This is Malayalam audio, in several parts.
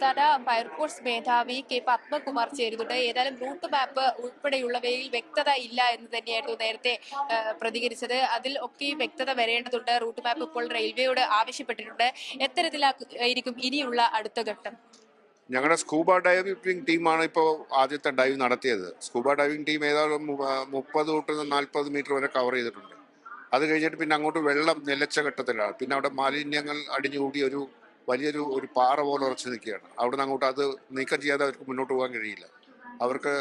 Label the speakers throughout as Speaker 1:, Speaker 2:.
Speaker 1: സംസ്ഥാന ഫയർഫോഴ്സ് മേധാവി കെ പത്മകുമാർ ചേരുന്നുണ്ട്. ഏതായാലും റൂട്ട് മാപ്പ് ഉൾപ്പെടെയുള്ളവയിൽ വ്യക്തത ഇല്ല എന്ന് തന്നെയായിരുന്നു നേരത്തെ പ്രതികരിച്ചത്. അതിൽ ഒക്കെ വ്യക്തത വരേണ്ടതുണ്ട്. റൂട്ട് മാപ്പ് ഇപ്പോൾ റെയിൽവേയോട് ആവശ്യപ്പെട്ടിട്ടുണ്ട്. എത്തരത്തിലായിരിക്കും ഇനിയുള്ള അടുത്ത ഘട്ടം.
Speaker 2: ഞങ്ങളുടെ സ്കൂബ ഡൈവിംഗ് ടീമാണ് ഇപ്പോൾ ആദ്യത്തെ ഡൈവ് നടത്തിയത്. സ്കൂബ ഡൈവിംഗ് ടീം ഏതായാലും മുപ്പത് തൊട്ട് നാൽപ്പത് മീറ്റർ വരെ കവർ ചെയ്തിട്ടുണ്ട്. അത് കഴിഞ്ഞിട്ട് പിന്നെ അങ്ങോട്ട് വെള്ളം നിലച്ച ഘട്ടത്തിലാണ്. പിന്നെ അവിടെ മാലിന്യങ്ങൾ അടിഞ്ഞുകൂടി ഒരു വലിയൊരു ഒരു പാറ പോലെ ഉറച്ചു നിൽക്കുകയാണ്. അവിടെ നിന്ന് അങ്ങോട്ട് അത് നീക്കം ചെയ്യാതെ അവർക്ക് മുന്നോട്ട് പോകാൻ കഴിയില്ല. അവർക്ക്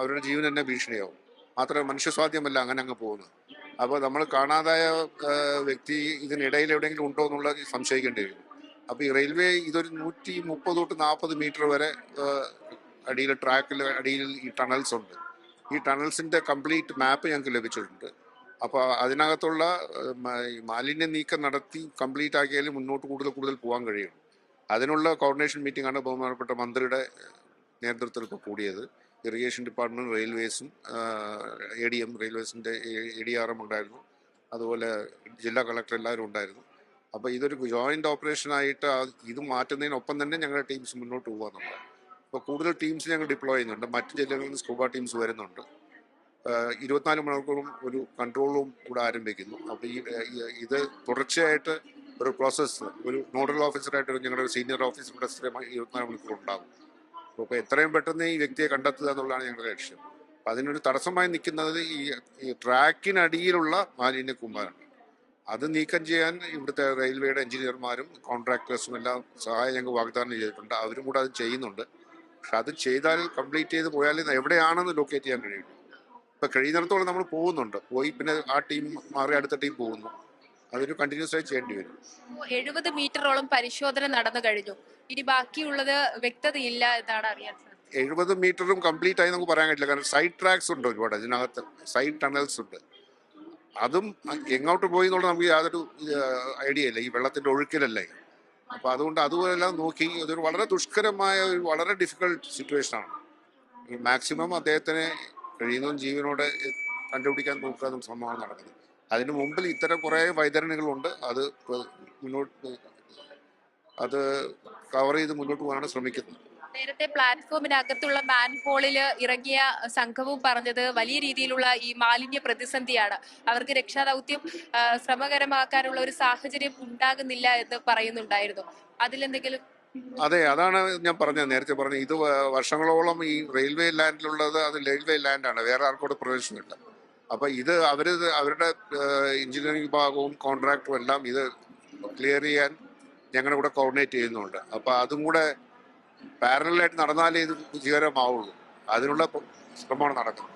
Speaker 2: അവരുടെ ജീവൻ തന്നെ ഭീഷണിയാവും. മാത്രമല്ല മനുഷ്യസ്വാധ്യമല്ല അങ്ങനെ അങ്ങ് പോകുന്നത്. അപ്പോൾ നമ്മൾ കാണാതായ വ്യക്തി ഇതിനിടയിൽ എവിടെയെങ്കിലും ഉണ്ടോ എന്നുള്ളത് സംശയിക്കേണ്ടി വരും അപ്പോൾ ഈ റെയിൽവേ ഇതൊരു നൂറ്റി മുപ്പത് തൊട്ട് നാൽപ്പത് മീറ്റർ വരെ അടിയിൽ ട്രാക്കിൽ അടിയിൽ ഈ ടണൽസ് ഉണ്ട്. ഈ ടണൽസിന്റെ കംപ്ലീറ്റ് മാപ്പ് ഞങ്ങൾക്ക് ലഭിച്ചിട്ടുണ്ട്. അപ്പോൾ അതിനകത്തുള്ള മാലിന്യ നീക്കം നടത്തി കംപ്ലീറ്റ് ആക്കിയാൽ മുന്നോട്ട് കൂടുതൽ കൂടുതൽ പോകാൻ കഴിയും അതിനുള്ള കോർഡിനേഷൻ മീറ്റിംഗ് ആണ് ബഹുമാനപ്പെട്ട മന്ത്രിയുടെ നേതൃത്വത്തിൽ ഇപ്പോൾ കൂടിയത്. ഇറിഗേഷൻ ഡിപ്പാർട്ട്മെന്റ് റെയിൽവേസും എ ഡി എം റെയിൽവേസിന്റെ എ ഡി ആർ എം ഉണ്ടായിരുന്നു. അതുപോലെ ജില്ലാ കളക്ടർ എല്ലാവരും ഉണ്ടായിരുന്നു. അപ്പോൾ ഇതൊരു ജോയിന്റ് ഓപ്പറേഷൻ ആയിട്ട് ഇത് മാറ്റുന്നതിനൊപ്പം തന്നെ ഞങ്ങളുടെ ടീംസ് മുന്നോട്ട് പോകാൻ നമ്മൾ അപ്പോൾ കൂടുതൽ ടീംസ് ഞങ്ങൾ ഡിപ്ലോയ് ചെയ്യുന്നുണ്ട്. മറ്റ് ജില്ലകളിൽ നിന്ന് സ്കൂബ ടീംസ് വരുന്നുണ്ട്. ഇരുപത്തിനാല് മണിക്കൂറും ഒരു കൺട്രോളും കൂടെ ആരംഭിക്കുന്നു. അപ്പോൾ ഈ ഇത് തുടർച്ചയായിട്ട് ഒരു പ്രോസസ്സ് ഒരു നോഡൽ ഓഫീസറായിട്ട് ഞങ്ങളുടെ സീനിയർ ഓഫീസർ ഇവിടെ ഇരുപത്തിനാല് മണിക്കൂർ ഉണ്ടാകും. അപ്പോൾ എത്രയും പെട്ടെന്ന് ഈ വ്യക്തിയെ കണ്ടെത്തുക എന്നുള്ളതാണ് ഞങ്ങളുടെ ലക്ഷ്യം. അപ്പം അതിനൊരു തടസ്സമായി നിൽക്കുന്നത് ഈ ട്രാക്കിനടിയിലുള്ള മാലിന്യ കുമാരാണ് അത് നീക്കം ചെയ്യാൻ ഇവിടുത്തെ റെയിൽവേയുടെ എഞ്ചിനീയർമാരും കോൺട്രാക്ടേഴ്സും എല്ലാം സഹായം ഞങ്ങൾക്ക് വാഗ്ദാനം ചെയ്തിട്ടുണ്ട്. അവരും കൂടെ അത് ചെയ്യുന്നുണ്ട്. പക്ഷെ അത് ചെയ്താൽ കംപ്ലീറ്റ് ചെയ്ത് ഇത് എവിടെയാണെന്ന് ലൊക്കേറ്റ് ചെയ്യാൻ കഴിയും ഇപ്പൊ കഴിയുന്നിടത്തോളം നമ്മൾ പോകുന്നുണ്ട്. പോയി പിന്നെ ആ ടീം മാറി അടുത്ത ടീം പോകുന്നു. അതൊരു കണ്ടിന്യൂസ് ആയി ചെയ്യേണ്ടി വരും.
Speaker 1: എഴുപത് മീറ്ററോളം പരിശോധന നടന്നു കഴിഞ്ഞു. ഇനി ബാക്കിയുള്ളത് വ്യക്തതയില്ല എന്നാണ് അറിയാൻ
Speaker 2: എഴുപത് മീറ്ററും കംപ്ലീറ്റ് ആയി നമുക്ക് പറയാൻ കഴിയില്ല. കാരണം സൈഡ് ട്രാക്സ് ഉണ്ട് ഒരുപാട്. അതിനകത്ത് സൈഡ് ടണൽസ് ഉണ്ട്. അതും എങ്ങോട്ട് പോയി എന്നുള്ളത് നമുക്ക് യാതൊരു ഐഡിയ ഇല്ല. ഈ വെള്ളത്തിന്റെ ഒഴുക്കിലല്ലേ. അപ്പൊ അതുകൊണ്ട് അതുപോലെല്ലാം നോക്കി ഇതൊരു വളരെ ദുഷ്കരമായ ഒരു വളരെ ഡിഫിക്കൾട്ട് സിറ്റുവേഷൻ ആണ്. മാക്സിമം അദ്ദേഹത്തിനെ കഴിയുന്നതും ജീവനോടെ കണ്ടുപിടിക്കാൻ നോക്കുക സംഭവമാണ് നടക്കുന്നത്. അതിന് മുമ്പിൽ ഇത്തരം കുറേ വൈതരണികളുണ്ട്. അത് മുന്നോട്ട് അത് കവർ ചെയ്ത് മുന്നോട്ട് പോകാനാണ് ശ്രമിക്കുന്നത്.
Speaker 1: നേരത്തെ പ്ലാറ്റ്ഫോമിനകത്തുള്ള മാൻഹോളിൽ ഇറങ്ങിയ സംഘവും പറഞ്ഞത് വലിയ രീതിയിലുള്ള ഈ മാലിന്യ പ്രതിസന്ധിയാണ്. അവർക്ക് രക്ഷാദൗത്യം ശ്രമകരമാക്കാനുള്ള ഒരു സാഹചര്യം ഉണ്ടാകുന്നില്ല എന്ന് പറയുന്നുണ്ടായിരുന്നു. അതിലെന്തെങ്കിലും
Speaker 2: അതെ അതാണ് ഞാൻ പറഞ്ഞത്. നേരത്തെ പറഞ്ഞത് ഇത് വർഷങ്ങളോളം ഈ റെയിൽവേ ലാൻഡിലുള്ളത് അത് റെയിൽവേ ലാൻഡാണ് വേറെ ആർക്കോട് പ്രവേശനമില്ല. അപ്പൊ ഇത് അവർ അവരുടെ എഞ്ചിനീയറിംഗ് വിഭാഗവും കോൺട്രാക്ടറും എല്ലാം ഇത് ക്ലിയർ ചെയ്യാൻ ഞങ്ങളുടെ കൂടെ കോർഡിനേറ്റ് ചെയ്യുന്നുണ്ട്. അപ്പൊ അതും കൂടെ പാരലായിട്ട് നടന്നാലേ ഇത് വിജയകരമാവുള്ളൂ അതിനുള്ള ശ്രമമാണ് നടക്കുന്നത്.